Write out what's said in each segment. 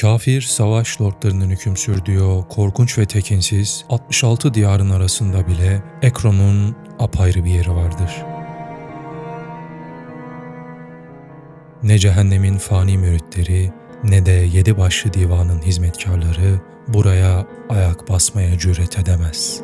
Kafir savaş lordlarının hüküm sürdüğü korkunç ve tekinsiz 66 diyarın arasında bile Ekron'un apayrı bir yeri vardır. Ne cehennemin fani müritleri ne de yedi başlı divanın hizmetkarları buraya ayak basmaya cüret edemez.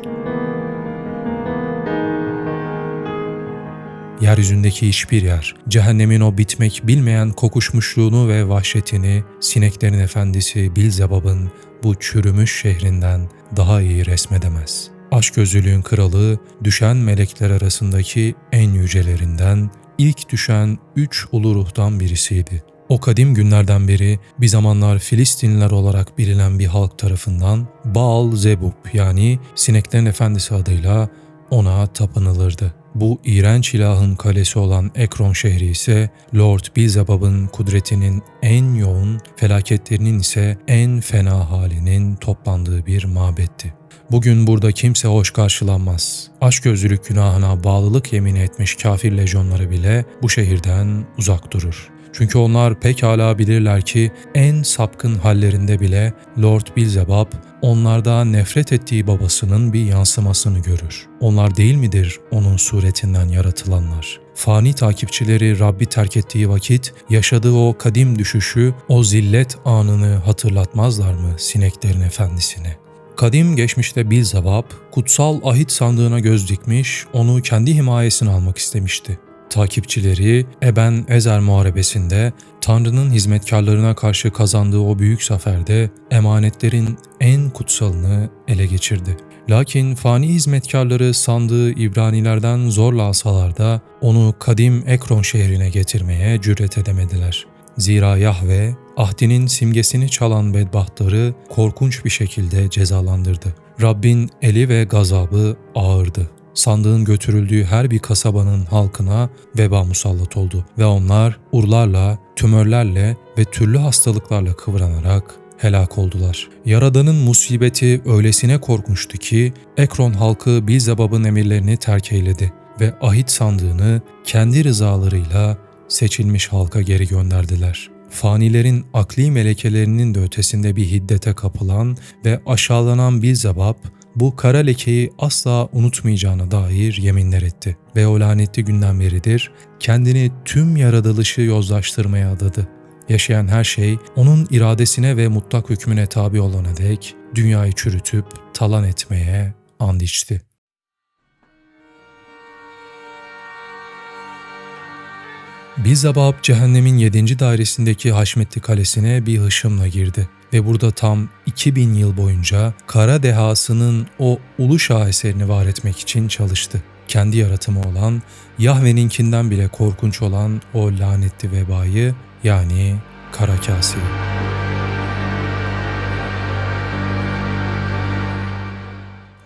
Yeryüzündeki hiçbir yer, cehennemin o bitmek bilmeyen kokuşmuşluğunu ve vahşetini, sineklerin efendisi Bilzebab'ın bu çürümüş şehrinden daha iyi resmedemez. Aşközlülüğün kralı, düşen melekler arasındaki en yücelerinden, ilk düşen üç ulu ruhtan birisiydi. O kadim günlerden beri bir zamanlar Filistinliler olarak bilinen bir halk tarafından Baal Zebub yani sineklerin efendisi adıyla ona tapınılırdı. Bu iğrenç ilahın kalesi olan Ekron şehri ise Lord Beelzebub'ın kudretinin en yoğun, felaketlerinin ise en fena halinin toplandığı bir mabetti. Bugün burada kimse hoş karşılanmaz. Aşközlülük günahına bağlılık yemin etmiş kafir lejyonları bile bu şehirden uzak durur. Çünkü onlar pekala bilirler ki en sapkın hallerinde bile Lord Bilzebub onlarda nefret ettiği babasının bir yansımasını görür. Onlar değil midir onun suretinden yaratılanlar? Fani takipçileri Rabbi terk ettiği vakit yaşadığı o kadim düşüşü, o zillet anını hatırlatmazlar mı sineklerin efendisine? Kadim geçmişte Bilzebub, kutsal ahit sandığına göz dikmiş, onu kendi himayesine almak istemişti takipçileri Eben Ezer Muharebesi'nde Tanrı'nın hizmetkarlarına karşı kazandığı o büyük zaferde emanetlerin en kutsalını ele geçirdi. Lakin fani hizmetkarları sandığı İbranilerden zorla alsalar da onu kadim Ekron şehrine getirmeye cüret edemediler. Zira Yahve, ahdinin simgesini çalan bedbahtları korkunç bir şekilde cezalandırdı. Rabbin eli ve gazabı ağırdı sandığın götürüldüğü her bir kasabanın halkına veba musallat oldu ve onlar urlarla, tümörlerle ve türlü hastalıklarla kıvranarak helak oldular. Yaradan'ın musibeti öylesine korkunçtu ki Ekron halkı Bilzebab'ın emirlerini terk eyledi ve ahit sandığını kendi rızalarıyla seçilmiş halka geri gönderdiler. Fanilerin akli melekelerinin de ötesinde bir hiddete kapılan ve aşağılanan Bilzebab bu kara lekeyi asla unutmayacağına dair yeminler etti ve o lanetli günden beridir kendini tüm yaratılışı yozlaştırmaya adadı. Yaşayan her şey onun iradesine ve mutlak hükmüne tabi olana dek dünyayı çürütüp talan etmeye and içti. Bizabab cehennemin yedinci dairesindeki Haşmetli Kalesi'ne bir hışımla girdi ve burada tam 2000 yıl boyunca kara dehasının o ulu şaheserini var etmek için çalıştı. Kendi yaratımı olan, Yahve'ninkinden bile korkunç olan o lanetli vebayı yani kara kaseyi.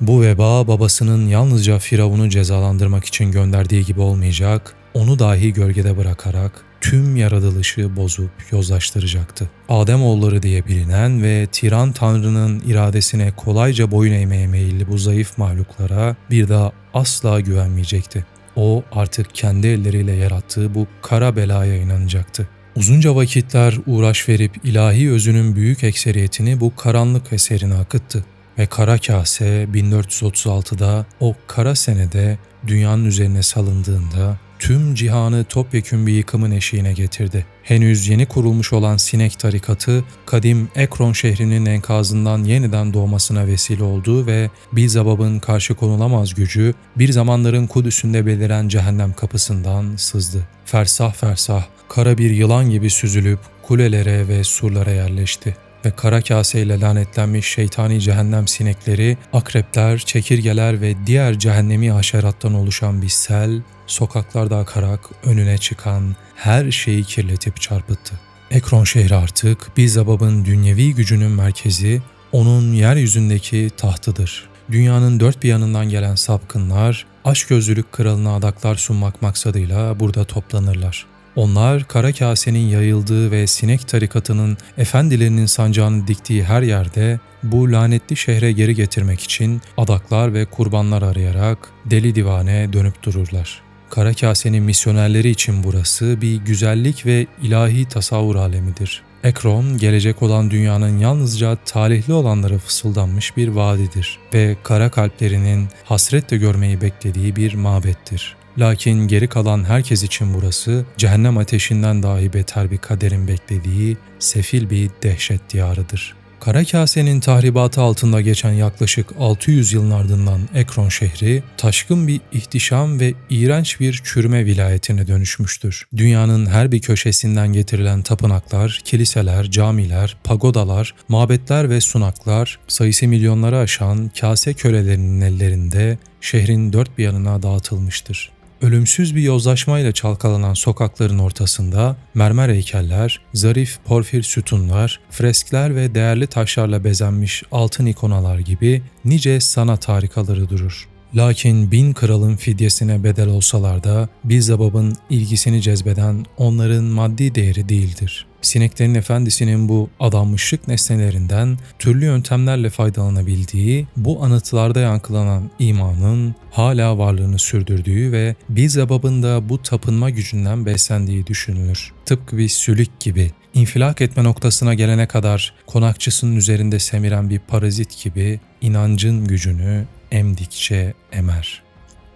Bu veba babasının yalnızca Firavun'u cezalandırmak için gönderdiği gibi olmayacak, onu dahi gölgede bırakarak tüm yaratılışı bozup yozlaştıracaktı. Adem oğulları diye bilinen ve tiran tanrının iradesine kolayca boyun eğmeye meyilli bu zayıf mahluklara bir daha asla güvenmeyecekti. O artık kendi elleriyle yarattığı bu kara belaya inanacaktı. Uzunca vakitler uğraş verip ilahi özünün büyük ekseriyetini bu karanlık eserine akıttı ve kara kase 1436'da o kara senede dünyanın üzerine salındığında tüm cihanı topyekün bir yıkımın eşiğine getirdi. Henüz yeni kurulmuş olan Sinek tarikatı, kadim Ekron şehrinin enkazından yeniden doğmasına vesile oldu ve Bilzabab'ın karşı konulamaz gücü bir zamanların Kudüs'ünde beliren cehennem kapısından sızdı. Fersah fersah, kara bir yılan gibi süzülüp kulelere ve surlara yerleşti ve kara kaseyle lanetlenmiş şeytani cehennem sinekleri, akrepler, çekirgeler ve diğer cehennemi haşerattan oluşan bir sel, sokaklarda akarak önüne çıkan her şeyi kirletip çarpıttı. Ekron şehri artık Bilzabab'ın dünyevi gücünün merkezi, onun yeryüzündeki tahtıdır. Dünyanın dört bir yanından gelen sapkınlar, aşk gözlülük kralına adaklar sunmak maksadıyla burada toplanırlar. Onlar kara kasenin yayıldığı ve sinek tarikatının efendilerinin sancağını diktiği her yerde bu lanetli şehre geri getirmek için adaklar ve kurbanlar arayarak deli divane dönüp dururlar. Kara kasenin misyonerleri için burası bir güzellik ve ilahi tasavvur alemidir. Ekron, gelecek olan dünyanın yalnızca talihli olanlara fısıldanmış bir vadidir ve kara kalplerinin hasretle görmeyi beklediği bir mabettir. Lakin geri kalan herkes için burası cehennem ateşinden dahi beter bir kaderin beklediği sefil bir dehşet diyarıdır. Kara Kase'nin tahribatı altında geçen yaklaşık 600 yılın ardından Ekron şehri taşkın bir ihtişam ve iğrenç bir çürüme vilayetine dönüşmüştür. Dünyanın her bir köşesinden getirilen tapınaklar, kiliseler, camiler, pagodalar, mabetler ve sunaklar sayısı milyonları aşan kase kölelerinin ellerinde şehrin dört bir yanına dağıtılmıştır. Ölümsüz bir yozlaşmayla çalkalanan sokakların ortasında mermer heykeller, zarif porfir sütunlar, freskler ve değerli taşlarla bezenmiş altın ikonalar gibi nice sanat harikaları durur. Lakin bin kralın fidyesine bedel olsalar da Bilzabab'ın ilgisini cezbeden onların maddi değeri değildir. Sineklerin efendisinin bu adanmışlık nesnelerinden türlü yöntemlerle faydalanabildiği, bu anıtlarda yankılanan imanın hala varlığını sürdürdüğü ve Bilzabab'ın da bu tapınma gücünden beslendiği düşünülür. Tıpkı bir sülük gibi infilak etme noktasına gelene kadar konakçısının üzerinde semiren bir parazit gibi inancın gücünü emdikçe emer.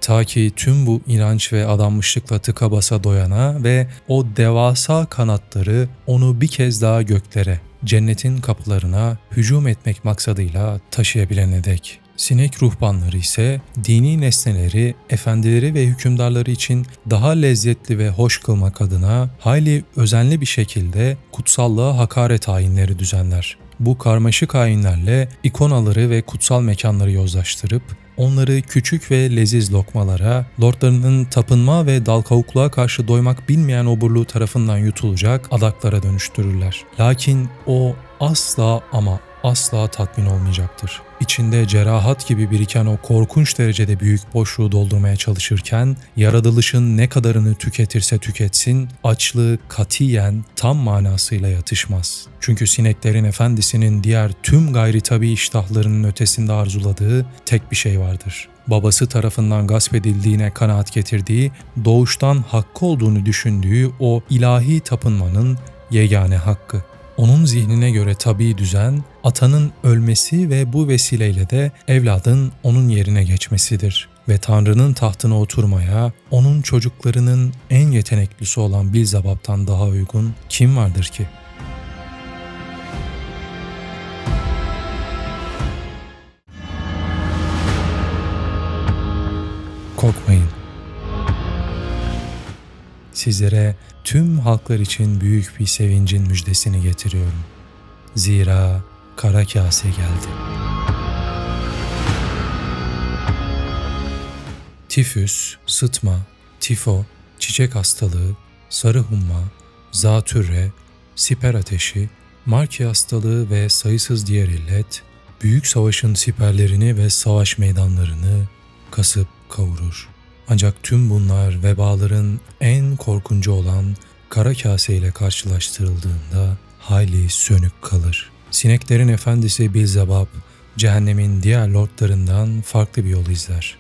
Ta ki tüm bu inanç ve adanmışlıkla tıka basa doyana ve o devasa kanatları onu bir kez daha göklere, cennetin kapılarına hücum etmek maksadıyla taşıyabilene dek. Sinek ruhbanları ise dini nesneleri, efendileri ve hükümdarları için daha lezzetli ve hoş kılmak adına hayli özenli bir şekilde kutsallığa hakaret ayinleri düzenler. Bu karmaşık ayinlerle ikonaları ve kutsal mekanları yozlaştırıp onları küçük ve leziz lokmalara, lordlarının tapınma ve dal kavukluğa karşı doymak bilmeyen oburluğu tarafından yutulacak adaklara dönüştürürler. Lakin o asla ama asla tatmin olmayacaktır. İçinde cerahat gibi biriken o korkunç derecede büyük boşluğu doldurmaya çalışırken yaratılışın ne kadarını tüketirse tüketsin açlığı katiyen tam manasıyla yatışmaz. Çünkü sineklerin efendisinin diğer tüm gayri tabi iştahlarının ötesinde arzuladığı tek bir şey vardır. Babası tarafından gasp edildiğine kanaat getirdiği, doğuştan hakkı olduğunu düşündüğü o ilahi tapınmanın yegane hakkı. Onun zihnine göre tabi düzen, atanın ölmesi ve bu vesileyle de evladın onun yerine geçmesidir. Ve Tanrı'nın tahtına oturmaya, onun çocuklarının en yeteneklisi olan Bilzabab'tan daha uygun kim vardır ki?'' Korkmayın. Sizlere tüm halklar için büyük bir sevincin müjdesini getiriyorum. Zira kara kase geldi. Tifüs, sıtma, tifo, çiçek hastalığı, sarı humma, zatürre, siper ateşi, marki hastalığı ve sayısız diğer illet, büyük savaşın siperlerini ve savaş meydanlarını kasıp kavurur. Ancak tüm bunlar vebaların en korkuncu olan kara kase ile karşılaştırıldığında hayli sönük kalır. Sineklerin efendisi Bilzebab, cehennemin diğer lordlarından farklı bir yol izler.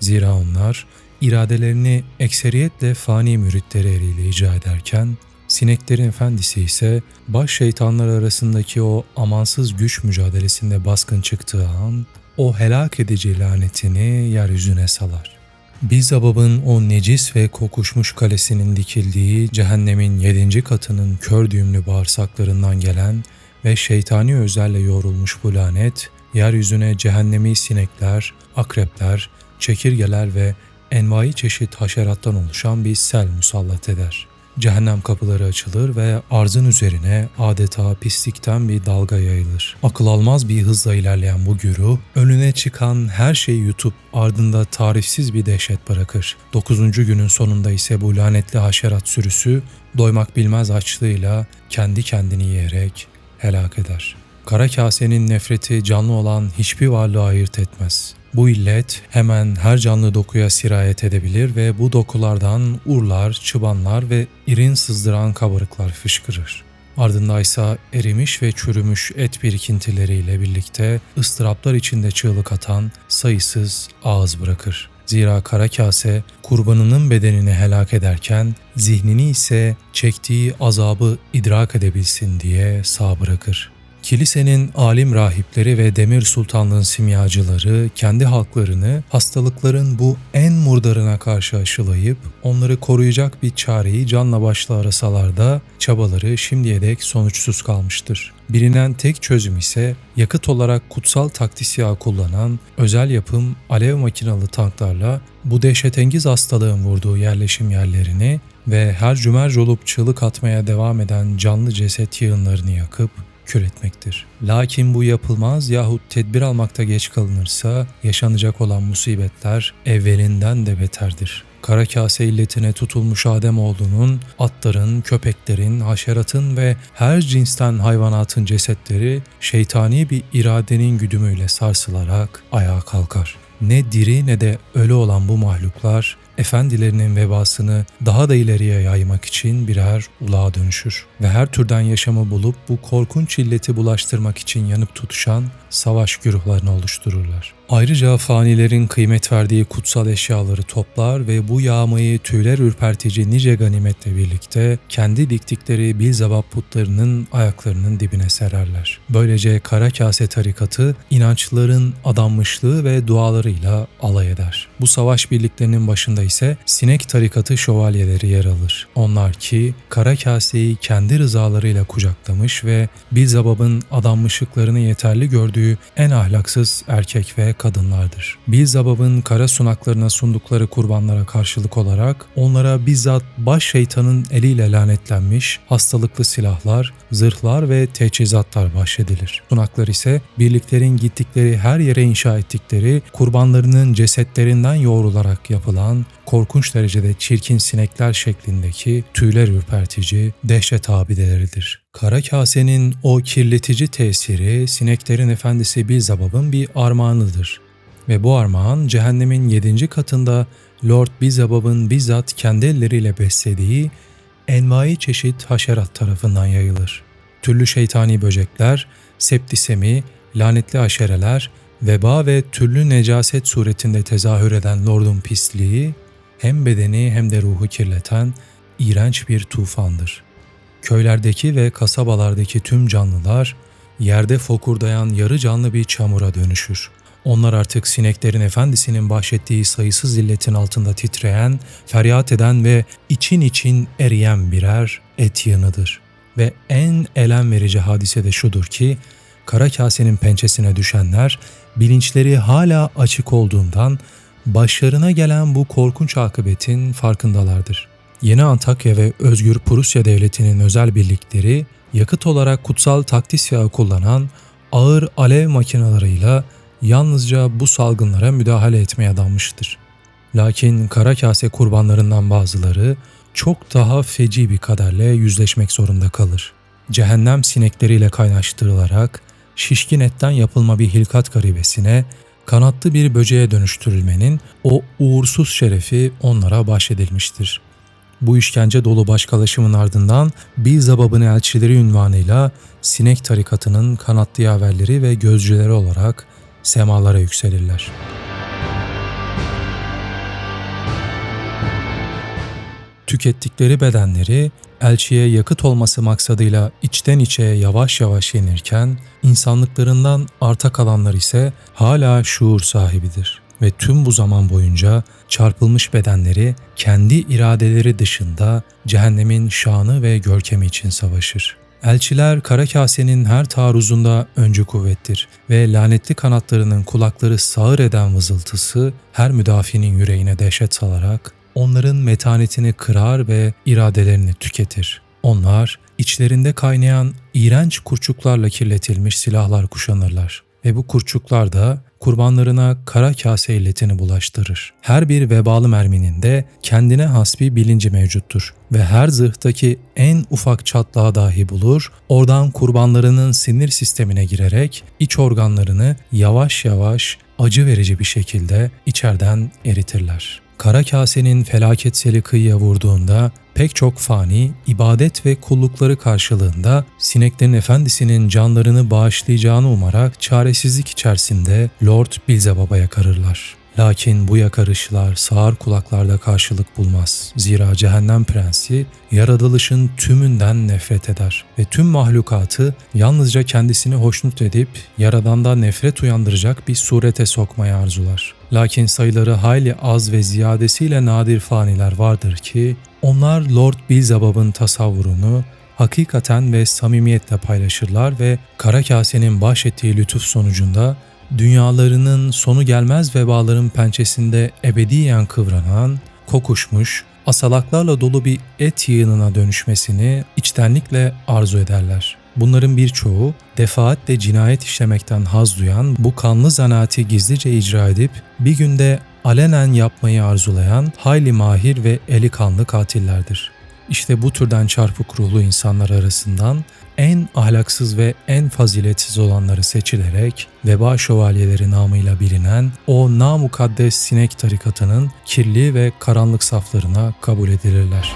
Zira onlar iradelerini ekseriyetle fani müritleri eliyle icra ederken, sineklerin efendisi ise baş şeytanlar arasındaki o amansız güç mücadelesinde baskın çıktığı an, o helak edici lanetini yeryüzüne salar. Bizabab'ın o necis ve kokuşmuş kalesinin dikildiği cehennemin yedinci katının kör düğümlü bağırsaklarından gelen ve şeytani özlerle yoğrulmuş bu lanet, yeryüzüne cehennemi sinekler, akrepler, çekirgeler ve envai çeşit haşerattan oluşan bir sel musallat eder cehennem kapıları açılır ve arzın üzerine adeta pislikten bir dalga yayılır. Akıl almaz bir hızla ilerleyen bu güruh, önüne çıkan her şeyi yutup ardında tarifsiz bir dehşet bırakır. Dokuzuncu günün sonunda ise bu lanetli haşerat sürüsü doymak bilmez açlığıyla kendi kendini yiyerek helak eder. Kara kasenin nefreti canlı olan hiçbir varlığı ayırt etmez. Bu illet hemen her canlı dokuya sirayet edebilir ve bu dokulardan urlar, çıbanlar ve irin sızdıran kabarıklar fışkırır. Ardında ise erimiş ve çürümüş et birikintileriyle birlikte ıstıraplar içinde çığlık atan sayısız ağız bırakır. Zira kara kase kurbanının bedenini helak ederken zihnini ise çektiği azabı idrak edebilsin diye sağ bırakır. Kilisenin alim rahipleri ve demir sultanlığın simyacıları kendi halklarını hastalıkların bu en murdarına karşı aşılayıp onları koruyacak bir çareyi canla başla arasalar da çabaları şimdiye dek sonuçsuz kalmıştır. Bilinen tek çözüm ise yakıt olarak kutsal taktisya kullanan özel yapım alev makinalı tanklarla bu dehşetengiz hastalığın vurduğu yerleşim yerlerini ve her cümerc olup çığlık atmaya devam eden canlı ceset yığınlarını yakıp kür etmektir. Lakin bu yapılmaz yahut tedbir almakta geç kalınırsa yaşanacak olan musibetler evvelinden de beterdir. Kara kase illetine tutulmuş Ademoğlunun, atların, köpeklerin, haşeratın ve her cinsten hayvanatın cesetleri şeytani bir iradenin güdümüyle sarsılarak ayağa kalkar. Ne diri ne de ölü olan bu mahluklar efendilerinin vebasını daha da ileriye yaymak için birer ulağa dönüşür ve her türden yaşamı bulup bu korkunç illeti bulaştırmak için yanıp tutuşan savaş güruhlarını oluştururlar. Ayrıca fanilerin kıymet verdiği kutsal eşyaları toplar ve bu yağmayı tüyler ürpertici nice ganimetle birlikte kendi diktikleri Bilzabab putlarının ayaklarının dibine sererler. Böylece kara kase tarikatı inançların adanmışlığı ve dualarıyla alay eder. Bu savaş birliklerinin başında ise sinek tarikatı şövalyeleri yer alır. Onlar ki kara kaseyi kendi rızalarıyla kucaklamış ve Bilzabab'ın adanmışlıklarını yeterli gördüğü en ahlaksız erkek ve kadınlardır. Bilzabab'ın kara sunaklarına sundukları kurbanlara karşılık olarak onlara bizzat baş şeytanın eliyle lanetlenmiş hastalıklı silahlar, zırhlar ve teçhizatlar bahşedilir. Sunaklar ise birliklerin gittikleri her yere inşa ettikleri kurbanlarının cesetlerinden yoğrularak yapılan korkunç derecede çirkin sinekler şeklindeki tüyler ürpertici dehşet abideleridir. Kara kasenin o kirletici tesiri sineklerin efendisi Bilzabab'ın bir armağanıdır. Ve bu armağan cehennemin yedinci katında Lord Bilzabab'ın bizzat kendi elleriyle beslediği envai çeşit haşerat tarafından yayılır. Türlü şeytani böcekler, septisemi, lanetli haşereler, veba ve türlü necaset suretinde tezahür eden Lord'un pisliği hem bedeni hem de ruhu kirleten iğrenç bir tufandır. Köylerdeki ve kasabalardaki tüm canlılar yerde fokurdayan yarı canlı bir çamura dönüşür. Onlar artık sineklerin efendisinin bahşettiği sayısız illetin altında titreyen, feryat eden ve için için eriyen birer et yığınıdır. Ve en elem verici hadise de şudur ki, kara kasenin pençesine düşenler bilinçleri hala açık olduğundan başlarına gelen bu korkunç akıbetin farkındalardır. Yeni Antakya ve Özgür Prusya Devleti'nin özel birlikleri yakıt olarak kutsal taktis yağı kullanan ağır alev makinalarıyla yalnızca bu salgınlara müdahale etmeye adanmıştır. Lakin kara kase kurbanlarından bazıları çok daha feci bir kaderle yüzleşmek zorunda kalır. Cehennem sinekleriyle kaynaştırılarak şişkin etten yapılma bir hilkat garibesine kanatlı bir böceğe dönüştürülmenin o uğursuz şerefi onlara bahşedilmiştir. Bu işkence dolu başkalaşımın ardından Bilzabab'ın elçileri ünvanıyla sinek tarikatının kanatlı yaverleri ve gözcüleri olarak semalara yükselirler. Tükettikleri bedenleri elçiye yakıt olması maksadıyla içten içe yavaş yavaş yenirken insanlıklarından arta kalanlar ise hala şuur sahibidir ve tüm bu zaman boyunca çarpılmış bedenleri kendi iradeleri dışında cehennemin şanı ve görkemi için savaşır. Elçiler kara kasenin her taarruzunda öncü kuvvettir ve lanetli kanatlarının kulakları sağır eden vızıltısı her müdafinin yüreğine dehşet salarak onların metanetini kırar ve iradelerini tüketir. Onlar içlerinde kaynayan iğrenç kurçuklarla kirletilmiş silahlar kuşanırlar ve bu kurçuklar da kurbanlarına kara kase illetini bulaştırır. Her bir vebalı merminin de kendine has bir bilinci mevcuttur ve her zırhtaki en ufak çatlağı dahi bulur, oradan kurbanlarının sinir sistemine girerek iç organlarını yavaş yavaş acı verici bir şekilde içerden eritirler. Kara kasenin felaketseli kıyıya vurduğunda pek çok fani ibadet ve kullukları karşılığında sineklerin efendisinin canlarını bağışlayacağını umarak çaresizlik içerisinde Lord Bilzebub'a yakarırlar. Lakin bu yakarışlar sağır kulaklarda karşılık bulmaz. Zira cehennem prensi yaratılışın tümünden nefret eder ve tüm mahlukatı yalnızca kendisini hoşnut edip yaradandan nefret uyandıracak bir surete sokmayı arzular. Lakin sayıları hayli az ve ziyadesiyle nadir faniler vardır ki onlar Lord Beelzebub'un tasavvurunu hakikaten ve samimiyetle paylaşırlar ve kara kasenin bahşettiği lütuf sonucunda dünyalarının sonu gelmez vebaların pençesinde ebediyen kıvranan, kokuşmuş, asalaklarla dolu bir et yığınına dönüşmesini içtenlikle arzu ederler. Bunların birçoğu defaatle cinayet işlemekten haz duyan bu kanlı zanaati gizlice icra edip bir günde alenen yapmayı arzulayan hayli mahir ve eli kanlı katillerdir. İşte bu türden çarpık ruhlu insanlar arasından en ahlaksız ve en faziletsiz olanları seçilerek veba şövalyeleri namıyla bilinen o namukaddes sinek tarikatının kirli ve karanlık saflarına kabul edilirler.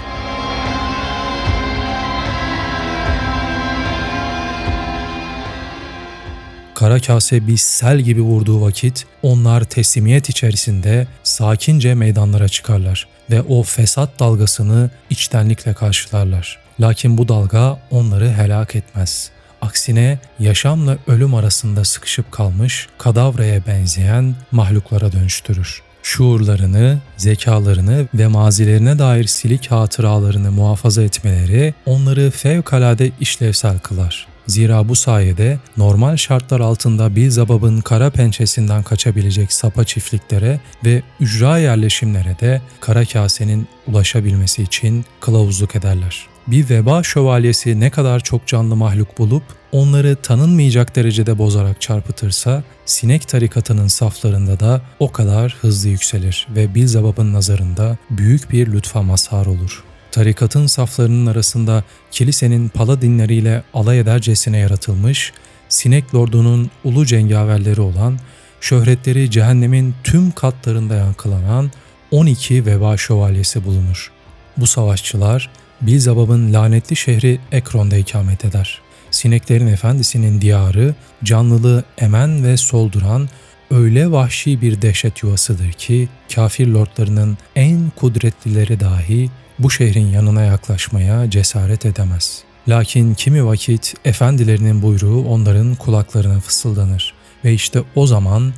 Kara kase bir sel gibi vurduğu vakit onlar teslimiyet içerisinde sakince meydanlara çıkarlar ve o fesat dalgasını içtenlikle karşılarlar. Lakin bu dalga onları helak etmez. Aksine yaşamla ölüm arasında sıkışıp kalmış kadavraya benzeyen mahluklara dönüştürür. Şuurlarını, zekalarını ve mazilerine dair silik hatıralarını muhafaza etmeleri onları fevkalade işlevsel kılar. Zira bu sayede normal şartlar altında Bilzabab'ın kara pençesinden kaçabilecek sapa çiftliklere ve ücra yerleşimlere de kara kasenin ulaşabilmesi için kılavuzluk ederler. Bir veba şövalyesi ne kadar çok canlı mahluk bulup onları tanınmayacak derecede bozarak çarpıtırsa sinek tarikatının saflarında da o kadar hızlı yükselir ve Bilzabab'ın nazarında büyük bir lütfa mazhar olur tarikatın saflarının arasında kilisenin paladinleriyle alay edercesine yaratılmış, sinek lordunun ulu cengaverleri olan, şöhretleri cehennemin tüm katlarında yankılanan 12 veba şövalyesi bulunur. Bu savaşçılar Bilzabab'ın lanetli şehri Ekron'da ikamet eder. Sineklerin efendisinin diyarı canlılığı emen ve solduran öyle vahşi bir dehşet yuvasıdır ki kafir lordlarının en kudretlileri dahi bu şehrin yanına yaklaşmaya cesaret edemez. Lakin kimi vakit efendilerinin buyruğu onların kulaklarına fısıldanır ve işte o zaman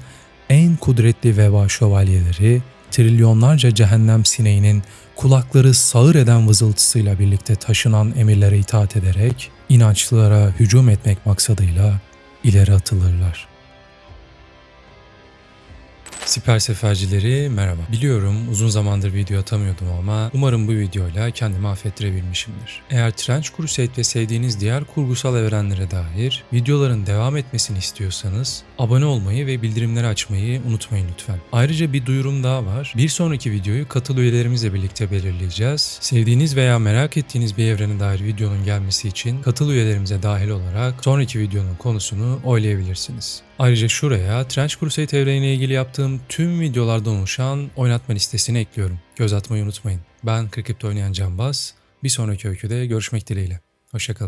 en kudretli veba şövalyeleri trilyonlarca cehennem sineğinin kulakları sağır eden vızıltısıyla birlikte taşınan emirlere itaat ederek inançlılara hücum etmek maksadıyla ileri atılırlar. Siper sefercileri merhaba. Biliyorum uzun zamandır video atamıyordum ama umarım bu videoyla kendimi affettirebilmişimdir. Eğer Trench Crusade ve sevdiğiniz diğer kurgusal evrenlere dair videoların devam etmesini istiyorsanız abone olmayı ve bildirimleri açmayı unutmayın lütfen. Ayrıca bir duyurum daha var. Bir sonraki videoyu katıl üyelerimizle birlikte belirleyeceğiz. Sevdiğiniz veya merak ettiğiniz bir evrene dair videonun gelmesi için katıl üyelerimize dahil olarak sonraki videonun konusunu oylayabilirsiniz. Ayrıca şuraya Trench Crusade evreniyle ilgili yaptığım tüm videolardan oluşan oynatma listesini ekliyorum. Göz atmayı unutmayın. Ben Krikip'te oynayan Canbaz. Bir sonraki öyküde görüşmek dileğiyle. Hoşçakalın.